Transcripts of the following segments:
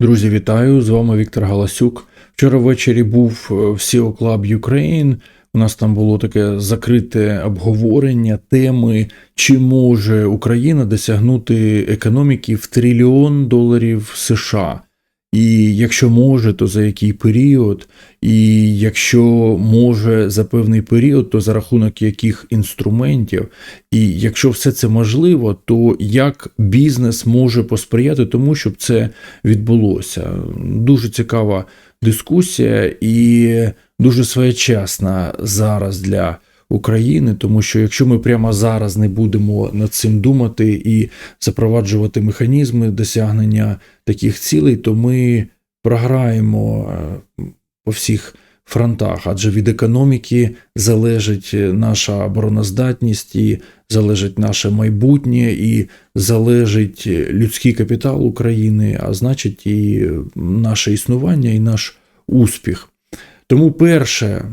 Друзі, вітаю! З вами Віктор Галасюк. Вчора ввечері був е, в SEO Club Ukraine. У нас там було таке закрите обговорення теми, чи може Україна досягнути економіки в трильйон доларів США. І якщо може, то за який період, і якщо може за певний період, то за рахунок яких інструментів, і якщо все це можливо, то як бізнес може посприяти тому, щоб це відбулося? Дуже цікава дискусія і дуже своєчасна зараз для України, тому що якщо ми прямо зараз не будемо над цим думати і запроваджувати механізми досягнення таких цілей, то ми програємо е, по всіх фронтах, адже від економіки залежить наша обороноздатність і залежить наше майбутнє, і залежить людський капітал України, а значить, і наше існування, і наш успіх. Тому перше, е,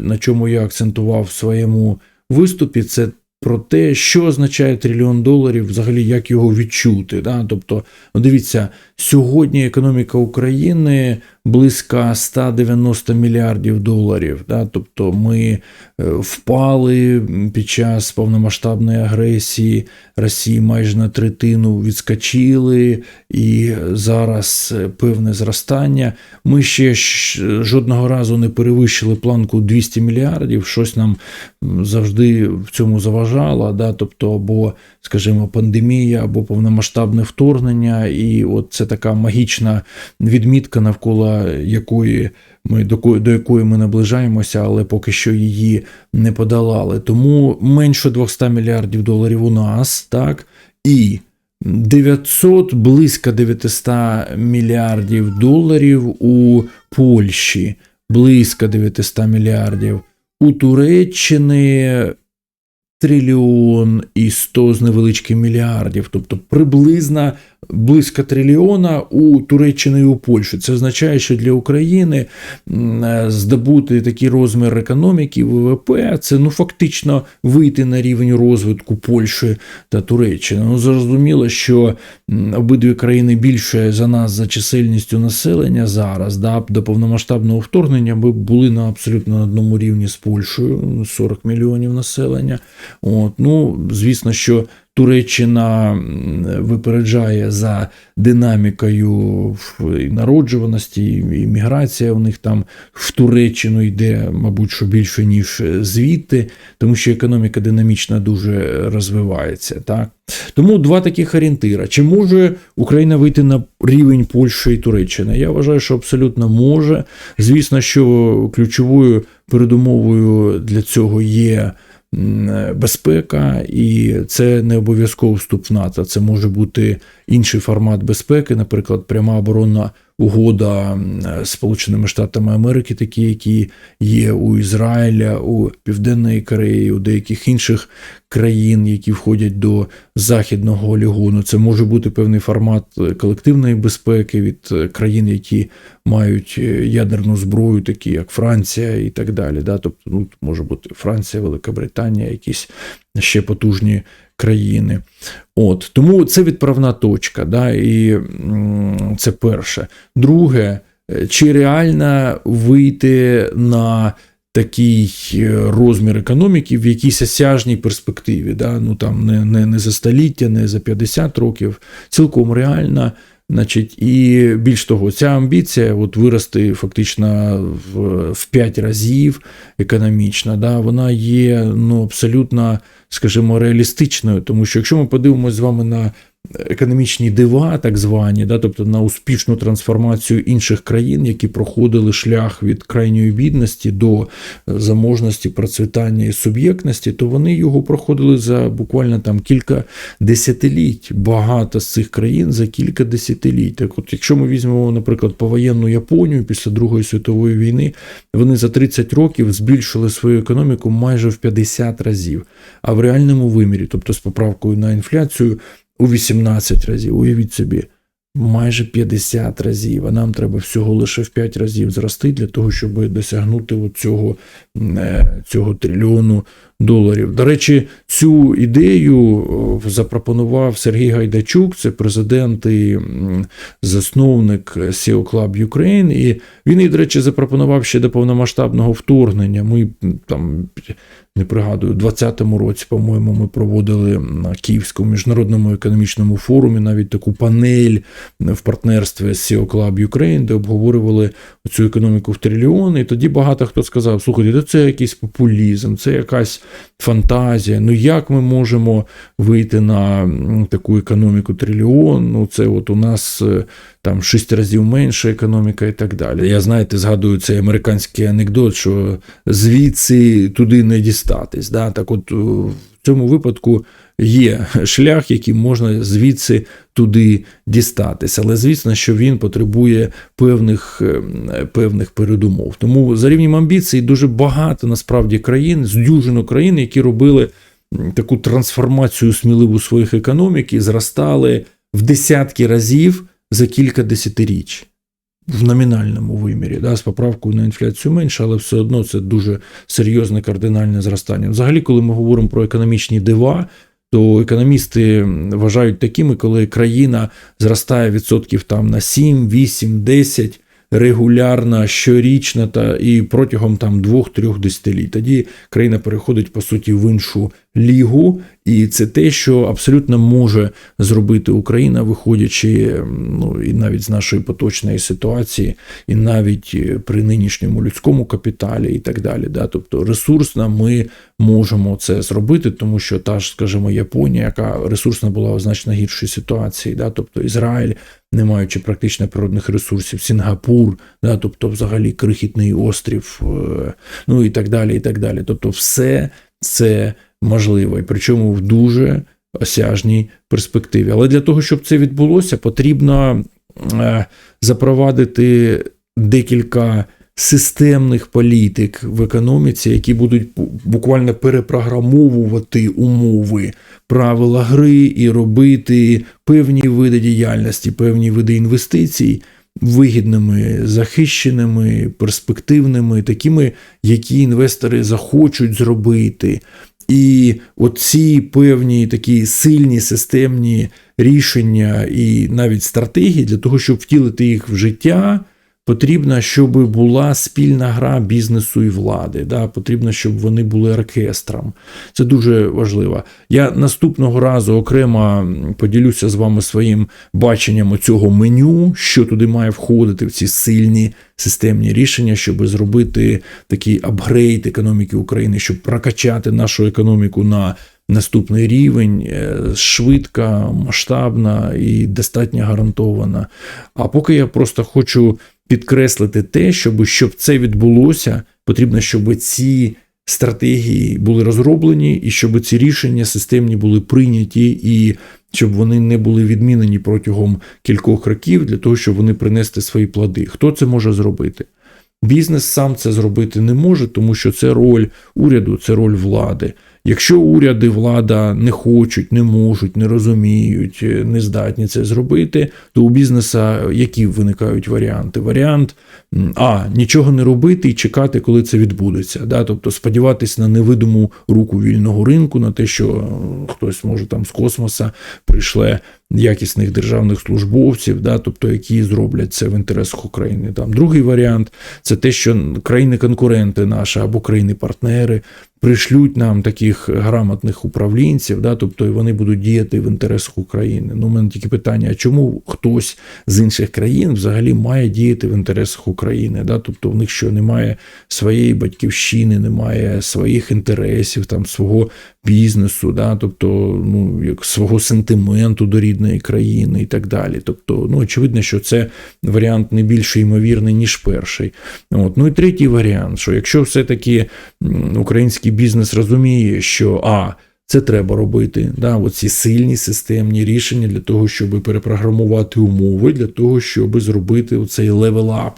на чому я акцентував в своєму виступі, це про те, що означає трильйон доларів, взагалі як його відчути. Да? Тобто, ну дивіться, сьогодні економіка України близько 190 мільярдів доларів. Да? Тобто ми е, впали під час повномасштабної агресії Росії майже на третину відскочили, і зараз е, певне зростання. Ми ще жодного разу не перевищили планку 200 мільярдів. Щось нам завжди в цьому заважало. Да? Тобто, або, скажімо, пандемія, або повномасштабне вторгнення, і от це така магічна відмітка навколо якої ми до якої ми наближаємося, але поки що її не подолали. Тому менше 200 мільярдів доларів у нас, так, і 900, близько 900 мільярдів доларів у Польщі, близько 900 мільярдів. У Туреччини трильйон і 100 з невеличким мільярдів, тобто приблизно близько трильйона у Туреччини і у Польщі. Це означає, що для України здобути такий розмір економіки ВВП це ну фактично вийти на рівень розвитку Польщі та Туреччини. Ну зрозуміло, що обидві країни більше за нас за чисельністю населення зараз. Да, До повномасштабного вторгнення ми були на абсолютно на одному рівні з Польщею 40 мільйонів населення. От, Ну, звісно, що Туреччина випереджає за динамікою народжуваності, і міграція у них там в Туреччину йде, мабуть, що більше, ніж звідти, тому що економіка динамічна дуже розвивається. Так? Тому два таких орієнтира. Чи може Україна вийти на рівень Польщі і Туреччини? Я вважаю, що абсолютно може. Звісно, що ключовою передумовою для цього є. Безпека, і це не обов'язково вступ в НАТО. Це може бути інший формат безпеки, наприклад, пряма оборонна угода Сполученими Штатами Америки, такі, які є у Ізраїля, у Південної Кореї, у деяких інших країн, які входять до західного олігону. Це може бути певний формат колективної безпеки від країн, які мають ядерну зброю, такі як Франція і так далі. Да? Тобто, ну, може бути Франція, Велика Британія, якісь ще потужні країни. От Тому це відправна точка. Да? І це перше. Друге, чи реально вийти на такий розмір економіки в якійсь осяжній перспективі, да? ну там не, не, не за століття, не за 50 років, цілком реально. Значить, І більш того, ця амбіція от вирости фактично в в 5 разів економічно, да, вона є ну, абсолютно, скажімо, реалістичною. Тому що якщо ми подивимося з вами на економічні дива, так звані, да, тобто на успішну трансформацію інших країн, які проходили шлях від крайньої бідності до заможності, процвітання і суб'єктності, то вони його проходили за буквально там кілька десятиліть. Багато з цих країн за кілька десятиліть. Так от, якщо ми візьмемо, наприклад, повоєнну Японію після Другої світової війни, вони за 30 років збільшили свою економіку майже в 50 разів, а в реальному вимірі, тобто з поправкою на інфляцію у 18 разів. Уявіть собі, майже 50 разів. А нам треба всього лише в 5 разів зрости для того, щоб досягнути цього, е, цього трильйону доларів. До речі, цю ідею запропонував Сергій Гайдачук, це президент і засновник SEO Club Ukraine. І він її, до речі, запропонував ще до повномасштабного вторгнення. Ми там. Не пригадую, у 2020 році, по-моєму, ми проводили на Київському міжнародному економічному форумі навіть таку панель в партнерстві з SEO Club Ukraine, де обговорювали цю економіку в трильйони. І тоді багато хто сказав: слухайте, це якийсь популізм, це якась фантазія. Ну як ми можемо вийти на таку економіку трильйон? Ну, це от у нас е, там шість разів менша економіка і так далі. Я знаєте, згадую цей американський анекдот, що звідси туди не дістатись. Да? Так, от е, в цьому випадку є шлях, яким можна звідси туди дістатись. Але звісно, що він потребує певних, е, певних передумов. Тому за рівнем амбіцій дуже багато насправді країн, з дюжину країн, які робили таку трансформацію сміливу своїх економік і зростали в десятки разів за кілька десятиріч. В номінальному вимірі, да, з поправкою на інфляцію менше, але все одно це дуже серйозне кардинальне зростання. Взагалі, коли ми говоримо про економічні дива, то економісти вважають такими, коли країна зростає відсотків там на 7, 8, 10 регулярно, щорічно та і протягом там двох-трьох десятиліть. Тоді країна переходить по суті в іншу лігу, і це те, що абсолютно може зробити Україна, виходячи ну і навіть з нашої поточної ситуації, і навіть е, при нинішньому людському капіталі, і так далі. Да? Тобто ресурсно ми можемо це зробити, тому що та ж, скажімо, Японія, яка ресурсна була в значно гіршій ситуації, да? тобто Ізраїль, не маючи практично природних ресурсів, Сінгапур, да? тобто взагалі крихітний острів, е, ну і так далі. і так далі. Тобто, все це можливо, і причому в дуже осяжній перспективі. Але для того, щоб це відбулося, потрібно е, запровадити декілька системних політик в економіці, які будуть буквально перепрограмовувати умови, правила гри і робити певні види діяльності, певні види інвестицій. Вигідними, захищеними, перспективними, такими, які інвестори захочуть зробити. І оці певні такі сильні системні рішення і навіть стратегії для того, щоб втілити їх в життя, потрібно, щоб була спільна гра бізнесу і влади. Да? Потрібно, щоб вони були оркестром. Це дуже важливо. Я наступного разу окремо поділюся з вами своїм баченням цього меню, що туди має входити в ці сильні системні рішення, щоб зробити такий апгрейд економіки України, щоб прокачати нашу економіку на наступний рівень, е, швидка, масштабна і достатньо гарантована. А поки я просто хочу підкреслити те, щоб щоб це відбулося, потрібно, щоб ці стратегії були розроблені, і щоб ці рішення системні були прийняті, і щоб вони не були відмінені протягом кількох років для того, щоб вони принести свої плоди. Хто це може зробити? Бізнес сам це зробити не може, тому що це роль уряду, це роль влади. Якщо уряди, влада не хочуть, не можуть, не розуміють, не здатні це зробити, то у бізнеса які виникають варіанти? Варіант а нічого не робити і чекати, коли це відбудеться. Да? Тобто сподіватися на невидиму руку вільного ринку, на те, що хтось може там з космоса прийшле якісних державних службовців, да, тобто які зроблять це в інтересах України. Там другий варіант це те, що країни-конкуренти наші або країни-партнери пришлють нам таких грамотних управлінців, да, тобто і вони будуть діяти в інтересах України. Ну, у мене тільки питання: а чому хтось з інших країн взагалі має діяти в інтересах України? Да? Тобто в них що немає своєї батьківщини, немає своїх інтересів, там свого бізнесу, да? тобто ну, як свого сентименту до рідної країни і так далі. Тобто, ну, очевидно, що це варіант не більш ймовірний, ніж перший. От. Ну і третій варіант, що якщо все-таки український бізнес розуміє, що а. Це треба робити. Да, Оці сильні системні рішення для того, щоб перепрограмувати умови, для того, щоб зробити цей левел-ап,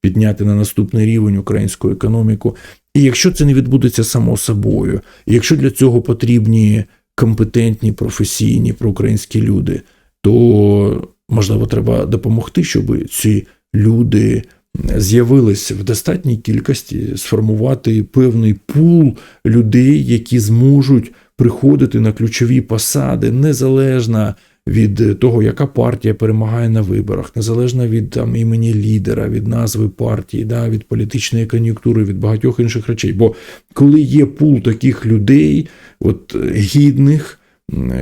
підняти на наступний рівень українську економіку. І якщо це не відбудеться само собою, і якщо для цього потрібні компетентні, професійні проукраїнські люди, то можливо треба допомогти, щоб ці люди з'явились в достатній кількості сформувати певний пул людей, які зможуть приходити на ключові посади незалежно від того, яка партія перемагає на виборах, незалежно від там імені лідера, від назви партії, да, від політичної кон'юнктури, від багатьох інших речей. Бо коли є пул таких людей, от гідних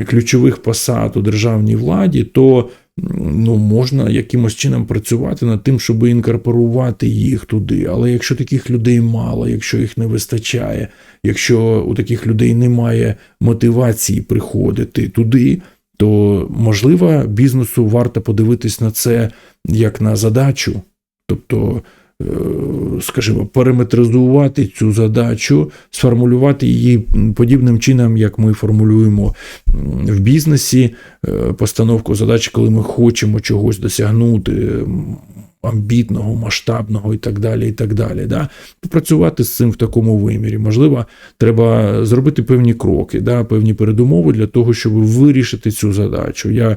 ключових посад у державній владі, то ну, можна якимось чином працювати над тим, щоб інкорпорувати їх туди. Але якщо таких людей мало, якщо їх не вистачає, якщо у таких людей немає мотивації приходити туди, то можливо бізнесу варто подивитись на це як на задачу. Тобто Е, скажімо, параметризувати цю задачу, сформулювати її подібним чином, як ми формулюємо в бізнесі е, постановку задач, коли ми хочемо чогось досягнути. Амбітного, масштабного і так далі. і так далі. Да? Попрацювати з цим в такому вимірі. Можливо, треба зробити певні кроки, да? певні передумови для того, щоб вирішити цю задачу. Я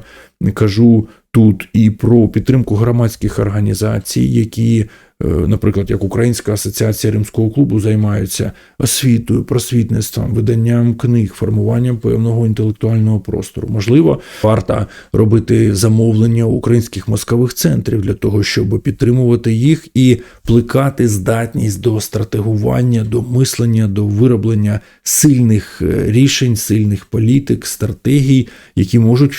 кажу тут і про підтримку громадських організацій, які наприклад, як Українська асоціація римського клубу займаються освітою, просвітництвом, виданням книг, формуванням певного інтелектуального простору. Можливо, варто робити замовлення українських мозкових центрів для того, щоб підтримувати їх і плекати здатність до стратегування, до мислення, до вироблення сильних е, рішень, сильних політик, стратегій, які можуть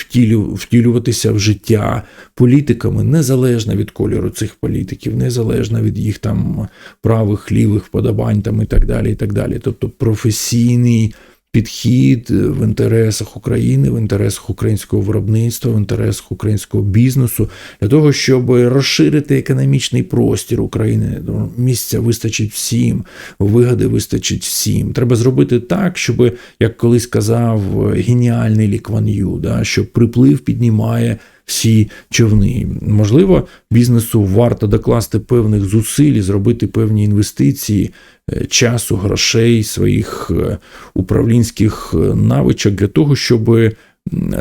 втілюватися в життя політиками незалежно від кольору цих політиків, незалежно залежно від їх там правих, лівих вподобань там і так далі. і так далі. Тобто професійний підхід в інтересах України, в інтересах українського виробництва, в інтересах українського бізнесу для того, щоб розширити економічний простір України. Ну, місця вистачить всім, вигоди вистачить всім. Треба зробити так, щоб, як колись казав геніальний Лікван Ю, да, що приплив піднімає всі човни. Можливо, бізнесу варто докласти певних зусиль, і зробити певні інвестиції е, часу, грошей, своїх е, управлінських е, навичок для того, щоб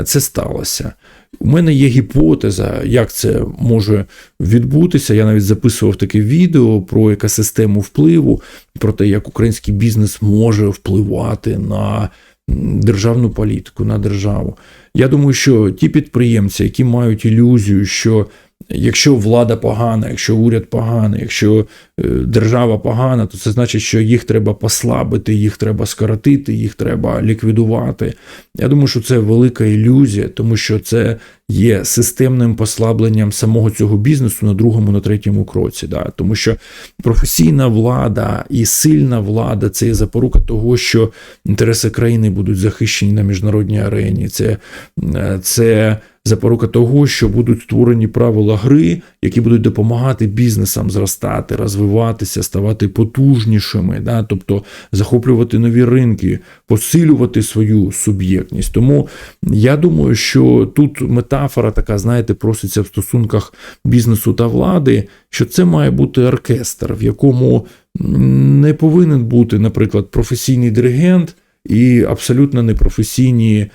це сталося. У мене є гіпотеза, як це може відбутися. Я навіть записував таке відео про екосистему впливу, про те, як український бізнес може впливати на державну політику, на державу. Я думаю, що ті підприємці, які мають ілюзію, що якщо влада погана, якщо уряд поганий, якщо е, держава погана, то це значить, що їх треба послабити, їх треба скоротити, їх треба ліквідувати. Я думаю, що це велика ілюзія, тому що це є системним послабленням самого цього бізнесу на другому, на третьому кроці. Да? Тому що професійна влада і сильна влада це є запорука того, що інтереси країни будуть захищені на міжнародній арені. Це, е, Це запорука того, що будуть створені правила гри, які будуть допомагати бізнесам зростати, розвиватися, ставати потужнішими, да? тобто захоплювати нові ринки, посилювати свою суб'єктність. Тому я думаю, що тут метафора така, знаєте, проситься в стосунках бізнесу та влади, що це має бути оркестр, в якому не повинен бути, наприклад, професійний диригент і абсолютно непрофесійні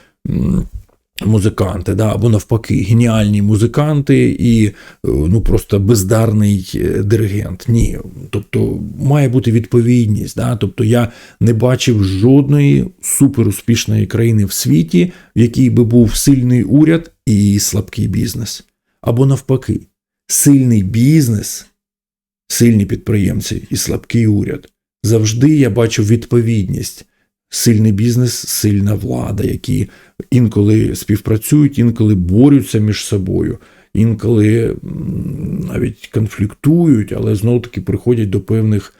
музиканти, да, або навпаки, геніальні музиканти і е, ну просто бездарний е, диригент. Ні. Тобто має бути відповідність. Да? Тобто я не бачив жодної суперуспішної країни в світі, в якій би був сильний уряд і слабкий бізнес. Або навпаки, сильний бізнес, сильні підприємці і слабкий уряд. Завжди я бачу відповідність сильний бізнес, сильна влада, які інколи співпрацюють, інколи борються між собою, інколи навіть конфліктують, але знову таки приходять до певних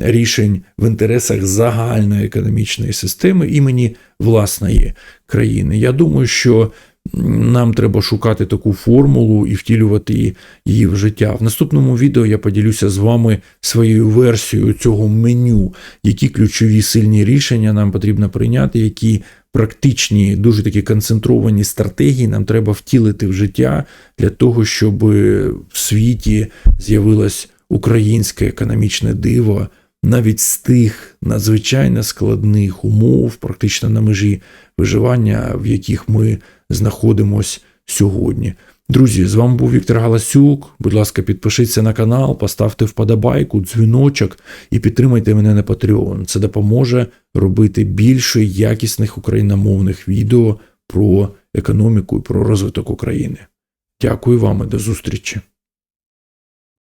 рішень в інтересах загальної економічної системи імені власної країни. Я думаю, що нам треба шукати таку формулу і втілювати її в життя. В наступному відео я поділюся з вами своєю версією цього меню, які ключові сильні рішення нам потрібно прийняти, які практичні, дуже такі концентровані стратегії нам треба втілити в життя для того, щоб в світі з'явилось українське економічне диво. Навіть з тих надзвичайно складних умов, практично на межі виживання, в яких ми знаходимось сьогодні. Друзі, з вами був Віктор Галасюк. Будь ласка, підпишіться на канал, поставте вподобайку, дзвіночок і підтримайте мене на Patreon. Це допоможе робити більше якісних україномовних відео про економіку і про розвиток України. Дякую вам і до зустрічі.